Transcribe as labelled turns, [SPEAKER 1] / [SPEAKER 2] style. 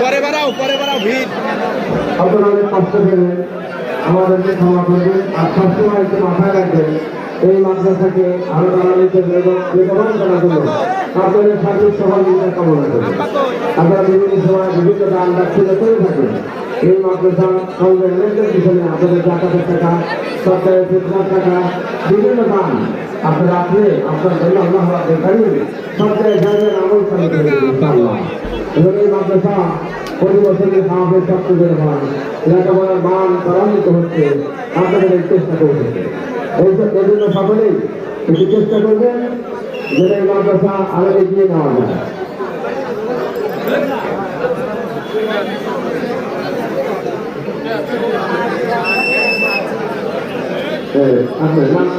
[SPEAKER 1] পরে বাড়াও পরে বাড়াও, ভিড়।
[SPEAKER 2] আপনারা অনেক কষ্ট পেলেন আমাদেরকে ক্ষমা করবেন, আর সবসময় একটু মাথায় রাখবেন, এই মাদ্রাসাকে আরও দাঁড়ানিতে বেগবান করার জন্য আপনাদের সার্বিক সহযোগিতা কামনা করবেন আপনারা বিভিন্ন সময় বিভিন্ন দান দাক্ষিণ্য করে এই মাদ্রাসা লেনদেন পিছনে আপনাদের জাকাতের টাকা সরকারের ফিতনার টাকা বিভিন্ন দান আপনি আপনার জন্য আল্লাহ দেখাই সরকারের জায়গায় আমল করে দেবেন, ইনশাআল্লাহ। এবং এই মাদ্রাসা প্রতি বছরের সাহায্যের ছাত্রদের হয় লেখাপড়ার মান ত্বরান্বিত হচ্ছে, আপনাদের চেষ্টা করবেন। 对他是他